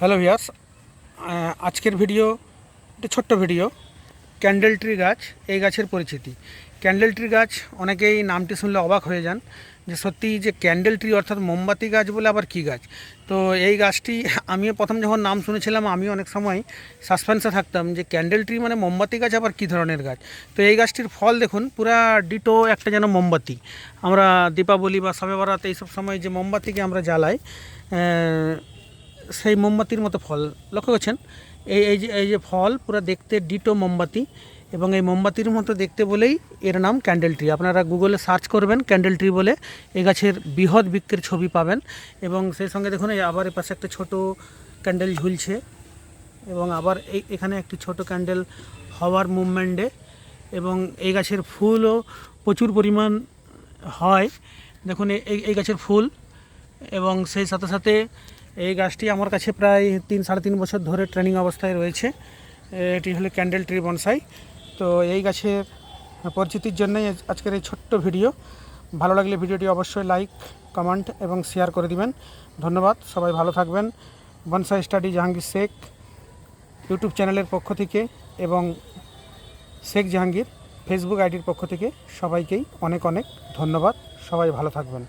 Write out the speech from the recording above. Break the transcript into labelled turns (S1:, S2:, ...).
S1: Hello ভিয়াস আজকের video, একটা ছোট্ট ভিডিও, ক্যান্ডেল ট্রি গাছ, এই গাছের পরিচিতি। ক্যান্ডেল ট্রি গাছ, অনেকেই নামটি শুনলে অবাক হয়ে যান যে সত্যি যে ক্যান্ডেল ট্রি অর্থাৎ মোমবাতি গাছ বলে আবার কী গাছ? তো এই গাছটি, আমিও প্রথম যখন নাম শুনেছিলাম আমি অনেক সময় সাসপেন্সে থাকতাম যে ক্যান্ডেল ট্রি মানে মোমবাতি গাছ আবার কী ধরনের গাছ? তো এই গাছটির ফল দেখুন, পুরা ডিটো একটা যেন মোমবাতি। আমরা দীপাবলি বা সবে বরাত এইসব সময় যে মোমবাতিকে আমরা জ্বালাই সেই মোমবাতির মতো ফল। লক্ষ্য করছেন? এই এই যে এই যে ফল, পুরো দেখতে ডিটো মোমবাতি এবং এই মোমবাতির মতো দেখতে বলেই এর নাম ক্যান্ডেল ট্রি। আপনারা গুগলে সার্চ করবেন ক্যান্ডেল ট্রি বলে, এই গাছের বৃহৎ বৃক্ষের ছবি পাবেন এবং সেই সঙ্গে দেখুন, এই আবার এ পাশে একটা ছোট ক্যান্ডেল ঝুলছে এবং আবার এই, এখানে একটি ছোট ক্যান্ডেল হওয়ার মুভমেন্টে এবং এই গাছের ফুলও প্রচুর পরিমাণ হয়। দেখুন, এই এই গাছের ফুল এবং সেই সাথে সাথে এই গাছটি আমার কাছে প্রায় তিন, সাড়ে তিন বছর ধরে ট্রেনিং অবস্থায় রয়েছে। এটি হলো ক্যান্ডেল ট্রি বনসাই তো এই গাছের পরিচিতির জন্যই আজ- আজকের এই ছোট্ট ভিডিও। ভালো লাগলে ভিডিওটি অবশ্যই লাইক কমেন্ট এবং শেয়ার করে দিবেন। ধন্যবাদ, সবাই ভালো থাকবেন। Bonsai study Jahangir Sheikh YouTube চ্যানেলের পক্ষ থেকে এবং শেখ জাহাঙ্গীর ফেসবুক আইডির পক্ষ থেকে সবাইকেই অনেক অনেক ধন্যবাদ। সবাই ভালো থাকবেন।